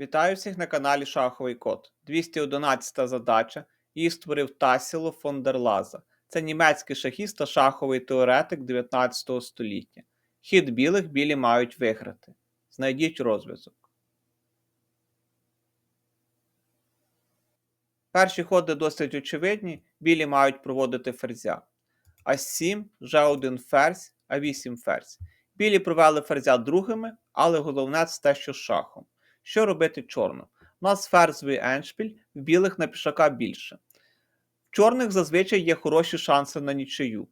Вітаю всіх на каналі Шаховий Код. 211 задача. Її створив Тасіло фон дер Лаза. Це німецький шахіст та шаховий теоретик 19 століття. Хід білих білі мають виграти. Знайдіть розв'язок. Перші ходи досить очевидні, білі мають проводити ферзя. А7, вже один ферзь, А8 ферзь. Білі провели ферзя другими, але головне це те, що з шахом. Що робити чорним? У нас ферзовий еншпіль, в білих на пішака більше. В чорних зазвичай є хороші шанси на нічию.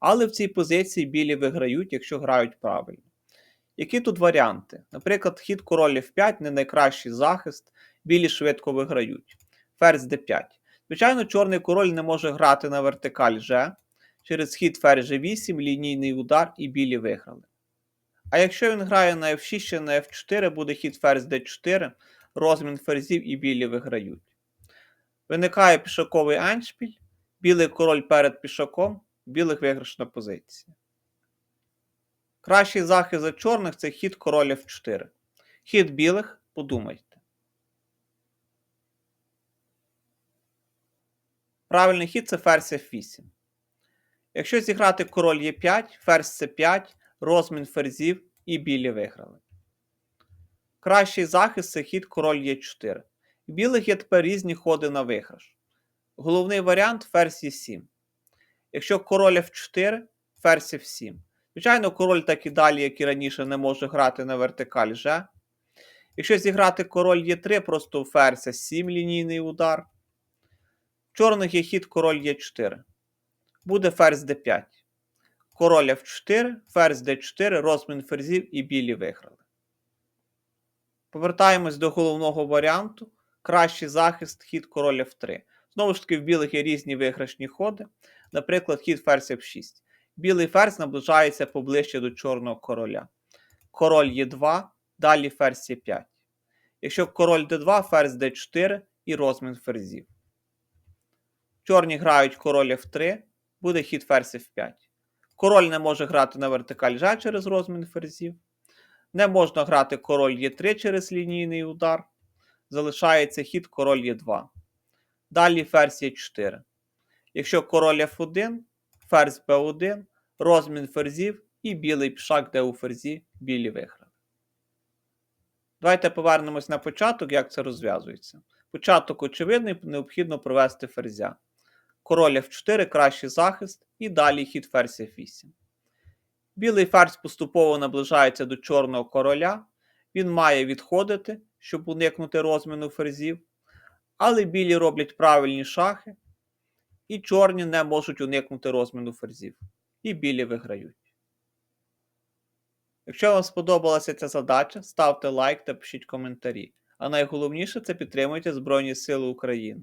Але в цій позиції білі виграють, якщо грають правильно. Які тут варіанти? Наприклад, хід король F5 не найкращий захист, білі швидко виграють. Ферзь d5. Звичайно, чорний король не може грати на вертикаль G. Через хід ферзь G8, лінійний удар і білі виграли. А якщо він грає на F6 чи на F4, буде хід ферзь d4, розмін ферзів і білі виграють. Виникає пішаковий аншпіль, білий король перед пішаком, білих виграшна позиція. Кращий захист за чорних це хід король F4. Хід білих подумайте. Правильний хід це ферзь F8. Якщо зіграти король Е5, ферзь С5, розмін ферзів і білі виграли. Кращий захист це хід король Е4. У білих є тепер різні ходи на виграш. Головний варіант ферзь Е7. Якщо король F4, ферзь F7. Звичайно, король так і далі, як і раніше, не може грати на вертикаль Ж. Якщо зіграти король Е3, просто ферзь С7 лінійний удар. В чорних є хід король Е4. Буде ферзь d5. Король F4, ферзь d4, розмін ферзів і білі виграли. Повертаємось до головного варіанту. Кращий захист хід король F3. Знову ж таки, в білих є різні виграшні ходи. Наприклад, хід ферзь F6. Білий ферзь наближається поближче до чорного короля. Король Е2, далі ферзь Е5. Якщо король d2, ферзь d4 і розмін ферзів. Чорні грають король F3, буде хід ферзь F5. Король не може грати на вертикаль Ж через розмін ферзів. Не можна грати король Е3 через лінійний удар. Залишається хід король Е2. Далі ферзь Е4. Якщо король F1, ферзь Б1, розмін ферзів і білий пішак, де у ферзі білі виграли. Давайте повернемось на початок, як це розв'язується. Початок очевидний, необхідно провести ферзя. Король F4 кращий захист і далі хід ферзь F8. Білий ферзь поступово наближається до чорного короля. Він має відходити, щоб уникнути розміну ферзів. Але білі роблять правильні шахи, і чорні не можуть уникнути розміну ферзів. І білі виграють. Якщо вам сподобалася ця задача, ставте лайк та пишіть коментарі. А найголовніше це підтримуйте Збройні Сили України.